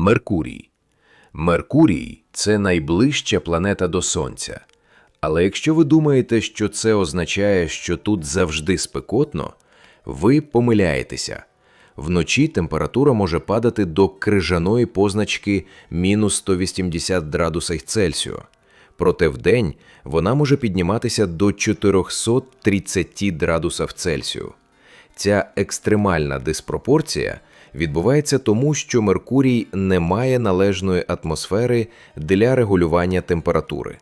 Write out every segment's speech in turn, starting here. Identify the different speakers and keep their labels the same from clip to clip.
Speaker 1: Меркурій. Меркурій це найближча планета до Сонця. Але якщо ви думаєте, що це означає, що тут завжди спекотно, ви помиляєтеся. Вночі температура може падати до крижаної позначки мінус 180 градусів Цельсію. Проте вдень вона може підніматися до 430 градусів Цельсію. Ця екстремальна диспропорція відбувається тому, що Меркурій не має належної атмосфери для регулювання температури.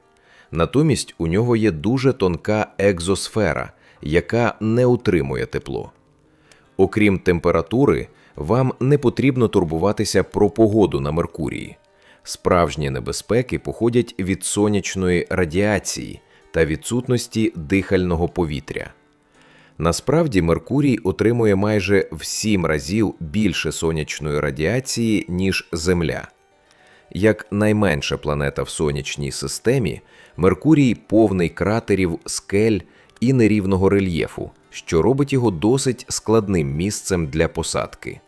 Speaker 1: Натомість у нього є дуже тонка екзосфера, яка не утримує тепло. Окрім температури, вам не потрібно турбуватися про погоду на Меркурії. Справжні небезпеки походять від сонячної радіації та відсутності дихального повітря. Насправді Меркурій отримує майже в сім разів більше сонячної радіації, ніж Земля. Як найменша планета в сонячній системі, Меркурій повний кратерів, скель і нерівного рельєфу, що робить його досить складним місцем для посадки.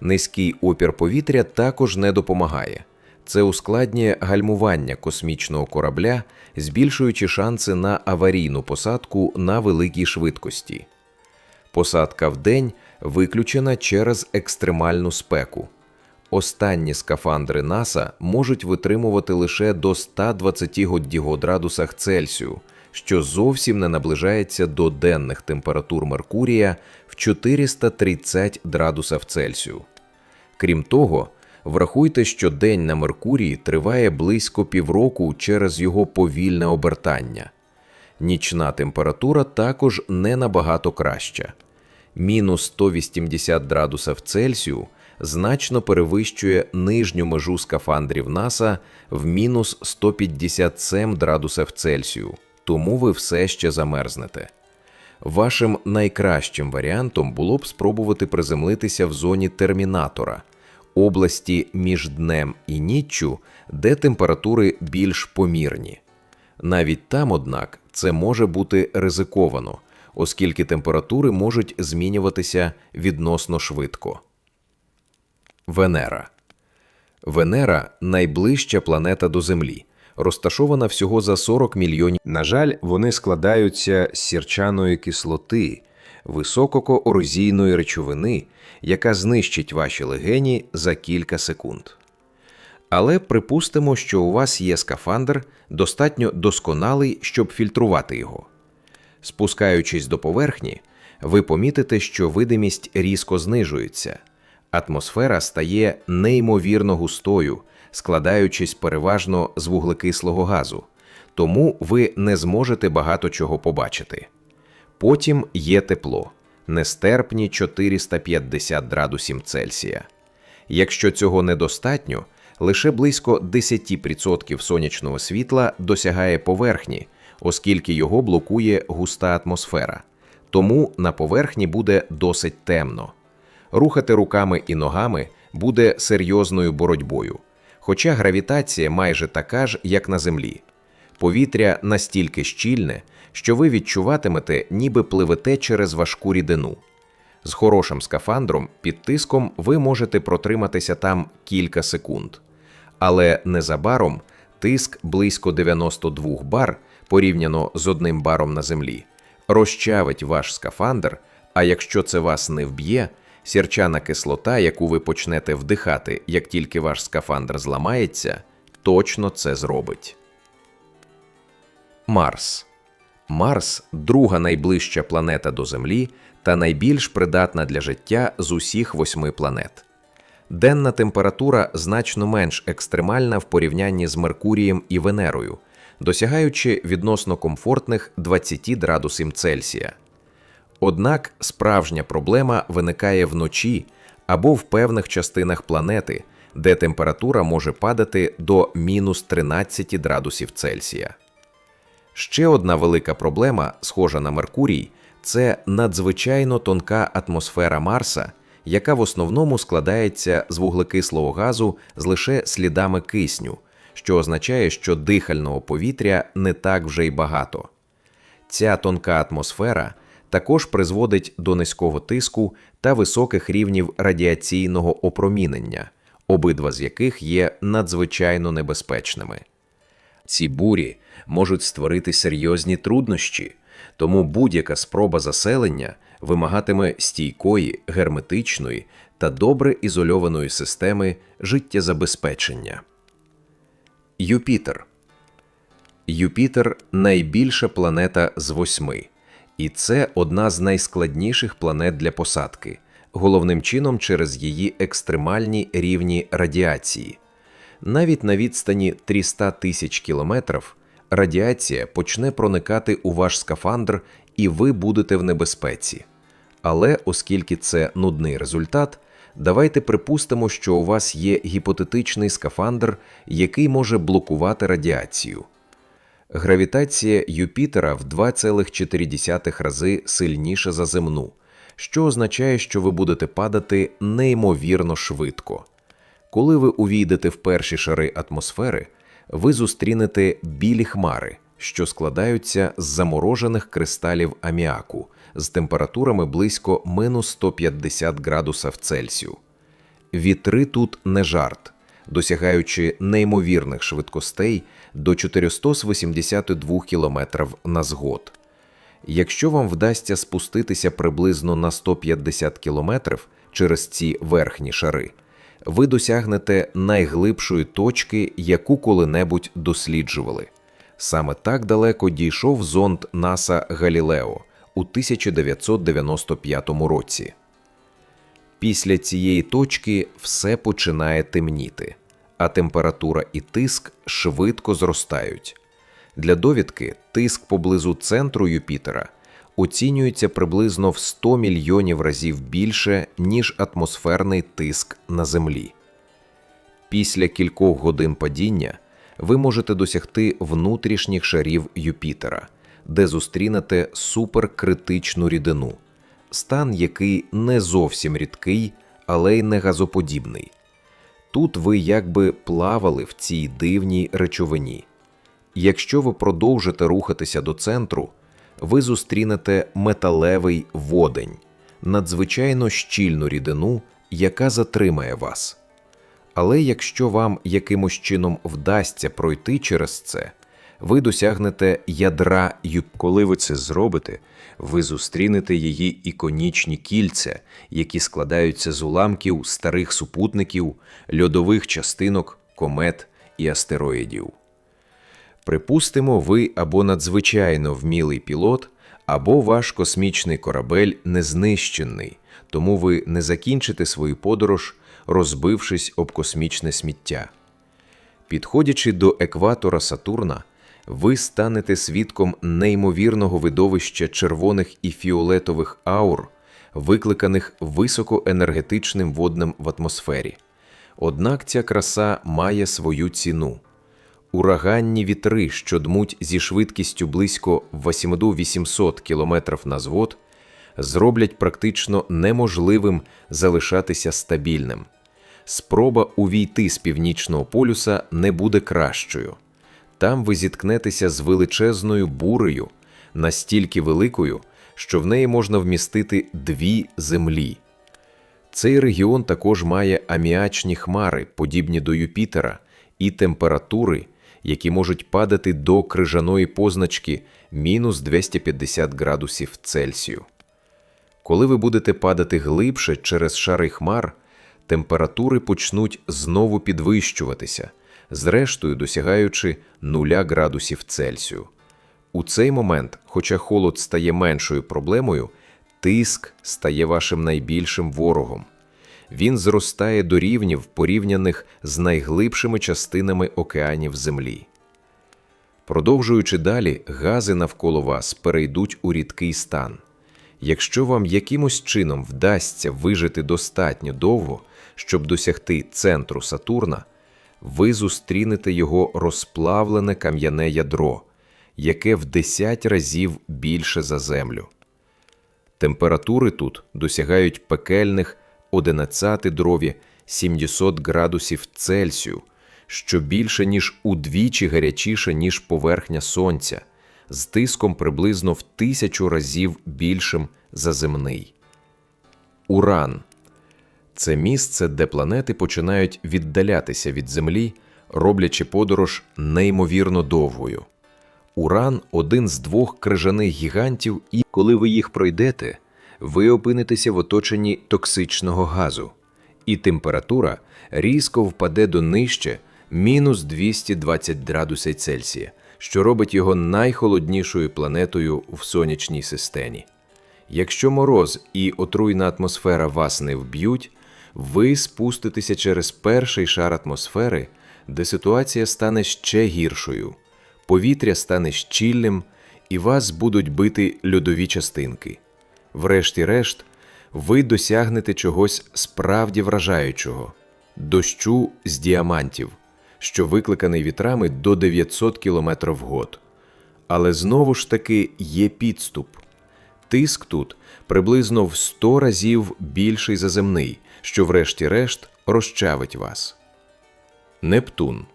Speaker 1: Низький опір повітря також не допомагає. Це ускладнює гальмування космічного корабля, збільшуючи шанси на аварійну посадку на великій швидкості. Посадка в день виключена через екстремальну спеку. Останні скафандри НАСА можуть витримувати лише до 120 градусах Цельсію, що зовсім не наближається до денних температур Меркурія в 430 градусів Цельсію. Крім того, врахуйте, що день на Меркурії триває близько півроку через його повільне обертання. Нічна температура також не набагато краща. Мінус 180 градусів Цельсію значно перевищує нижню межу скафандрів НАСА в мінус 157 градусів Цельсію, тому ви все ще замерзнете. Вашим найкращим варіантом було б спробувати приземлитися в зоні термінатора, області між днем і ніччю, де температури більш помірні. Навіть там, однак, це може бути ризиковано, оскільки температури можуть змінюватися відносно швидко. Венера Венера найближча планета до Землі, розташована всього за 40 мільйонів.
Speaker 2: На жаль, вони складаються з сірчаної кислоти, висококоорозійної речовини, яка знищить ваші легені за кілька секунд.
Speaker 1: Але припустимо, що у вас є скафандр, достатньо досконалий, щоб фільтрувати його. Спускаючись до поверхні, ви помітите, що видимість різко знижується, атмосфера стає неймовірно густою, складаючись переважно з вуглекислого газу, тому ви не зможете багато чого побачити. Потім є тепло, нестерпні 450 градусів Цельсія. Якщо цього недостатньо, лише близько 10% сонячного світла досягає поверхні, оскільки його блокує густа атмосфера. Тому на поверхні буде досить темно. Рухати руками і ногами буде серйозною боротьбою, хоча гравітація майже така ж, як на Землі. Повітря настільки щільне, що ви відчуватимете, ніби пливете через важку рідину. З хорошим скафандром під тиском ви можете протриматися там кілька секунд. Але незабаром тиск близько 92 бар порівняно з одним баром на землі розчавить ваш скафандр, а якщо це вас не вб'є, сірчана кислота, яку ви почнете вдихати, як тільки ваш скафандр зламається, точно це зробить. Марс Марс друга найближча планета до Землі та найбільш придатна для життя з усіх восьми планет. Денна температура значно менш екстремальна в порівнянні з Меркурієм і Венерою, досягаючи відносно комфортних 20 градусів Цельсія. Однак справжня проблема виникає вночі або в певних частинах планети, де температура може падати до мінус 13 градусів Цельсія. Ще одна велика проблема, схожа на Меркурій, це надзвичайно тонка атмосфера Марса, яка в основному складається з вуглекислого газу з лише слідами кисню, що означає, що дихального повітря не так вже й багато. Ця тонка атмосфера також призводить до низького тиску та високих рівнів радіаційного опромінення,
Speaker 2: обидва з яких є надзвичайно небезпечними. Ці бурі можуть створити серйозні труднощі, тому будь-яка спроба заселення вимагатиме стійкої, герметичної та добре ізольованої системи життєзабезпечення. Юпітер Юпітер найбільша планета з восьми, і це одна з найскладніших планет для посадки, головним чином через її екстремальні рівні радіації. Навіть на відстані 300 тисяч кілометрів радіація почне проникати у ваш скафандр, і ви будете в небезпеці. Але оскільки це нудний результат, давайте припустимо, що у вас є гіпотетичний скафандр, який може блокувати радіацію. Гравітація Юпітера в 2,4 рази сильніша за земну, що означає, що ви будете падати неймовірно швидко. Коли ви увійдете в перші шари атмосфери, ви зустрінете білі хмари, що складаються з заморожених кристалів аміаку з температурами близько мінус 150 градусів Цельсію. Вітри тут не жарт, досягаючи неймовірних швидкостей до 482 км на згод. Якщо вам вдасться спуститися приблизно на 150 км через ці верхні шари, ви досягнете найглибшої точки, яку коли-небудь досліджували. Саме так далеко дійшов зонд НАСА Галілео у 1995 році. Після цієї точки все починає темніти, а температура і тиск швидко зростають. Для довідки тиск поблизу центру Юпітера оцінюється приблизно в 100 мільйонів разів більше, ніж атмосферний тиск на Землі. Після кількох годин падіння ви можете досягти внутрішніх шарів Юпітера, де зустрінете суперкритичну рідину, стан який не зовсім рідкий, але й не газоподібний. Тут ви якби плавали в цій дивній речовині. Якщо ви продовжите рухатися до центру, ви зустрінете металевий водень, надзвичайно щільну рідину, яка затримає вас. Але якщо вам якимось чином вдасться пройти через це, ви досягнете ядра Юп. Коли ви це зробите, ви зустрінете її іконічні кільця, які складаються з уламків старих супутників, льодових частинок, комет і астероїдів. Припустимо, ви або надзвичайно вмілий пілот, або ваш космічний корабель незнищений, тому ви не закінчите свою подорож, розбившись об космічне сміття. Підходячи до екватора Сатурна, ви станете свідком неймовірного видовища червоних і фіолетових аур, викликаних високоенергетичним воднем в атмосфері. Однак ця краса має свою ціну. Ураганні вітри, що дмуть зі швидкістю близько 8800 км на звод, зроблять практично неможливим залишатися стабільним. Спроба увійти з північного полюса не буде кращою. Там ви зіткнетеся з величезною бурею, настільки великою, що в неї можна вмістити дві землі. Цей регіон також має аміачні хмари, подібні до Юпітера, і температури, які можуть падати до крижаної позначки мінус 250 градусів Цельсію. Коли ви будете падати глибше через шари хмар, температури почнуть знову підвищуватися, зрештою досягаючи 0 градусів Цельсію. У цей момент, хоча холод стає меншою проблемою, тиск стає вашим найбільшим ворогом. Він зростає до рівнів, порівняних з найглибшими частинами океанів Землі. Продовжуючи далі, гази навколо вас перейдуть у рідкий стан. Якщо вам якимось чином вдасться вижити достатньо довго, щоб досягти центру Сатурна, ви зустрінете його розплавлене кам'яне ядро, яке в 10 разів більше за Землю. Температури тут досягають пекельних 11 дрові 70 градусів Цельсію, що більше ніж удвічі гарячіше, ніж поверхня Сонця, з тиском приблизно в тисячу разів більшим за земний. Уран
Speaker 1: Це місце, де планети починають віддалятися від Землі, роблячи подорож неймовірно довгою. Уран один з двох крижаних гігантів, і коли ви їх пройдете, ви опинитеся в оточенні токсичного газу, і температура різко впаде до нижче мінус 220 градусів Цельсія, що робить його найхолоднішою планетою в сонячній системі. Якщо мороз і отруйна атмосфера вас не вб'ють, ви спуститеся через перший шар атмосфери, де ситуація стане ще гіршою, повітря стане щільним, і вас будуть бити льодові частинки. Врешті-решт, ви досягнете чогось справді вражаючого дощу з діамантів, що викликаний вітрами до 900 км в год. Але знову ж таки є підступ. Тиск тут приблизно в 100 разів більший за земний, що врешті-решт розчавить вас. Нептун.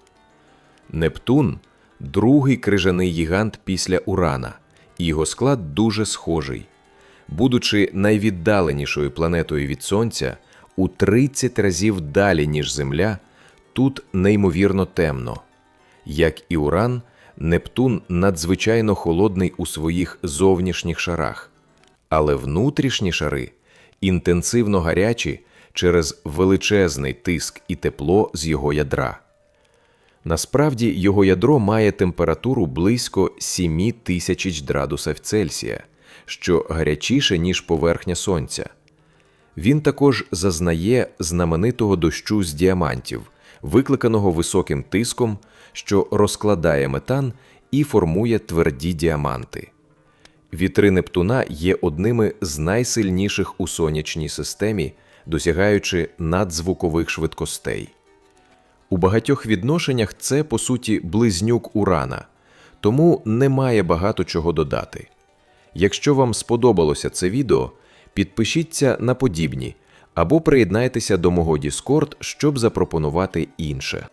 Speaker 1: Нептун другий крижаний гігант після Урана, його склад дуже схожий. Будучи найвіддаленішою планетою від Сонця, у 30 разів далі, ніж Земля, тут неймовірно темно. Як і Уран, Нептун надзвичайно холодний у своїх зовнішніх шарах, але внутрішні шари інтенсивно гарячі через величезний тиск і тепло з його ядра. Насправді його ядро має температуру близько 7 тисяч градусів Цельсія, що гарячіше, ніж поверхня Сонця. Він також зазнає знаменитого дощу з діамантів, викликаного високим тиском, що розкладає метан і формує тверді діаманти. Вітри Нептуна є одними з найсильніших у сонячній системі, досягаючи надзвукових швидкостей. У багатьох відношеннях це, по суті, близнюк Урана, тому немає багато чого додати. Якщо вам сподобалося це відео, підпишіться на подібні або приєднайтеся до мого Discord, щоб запропонувати інше.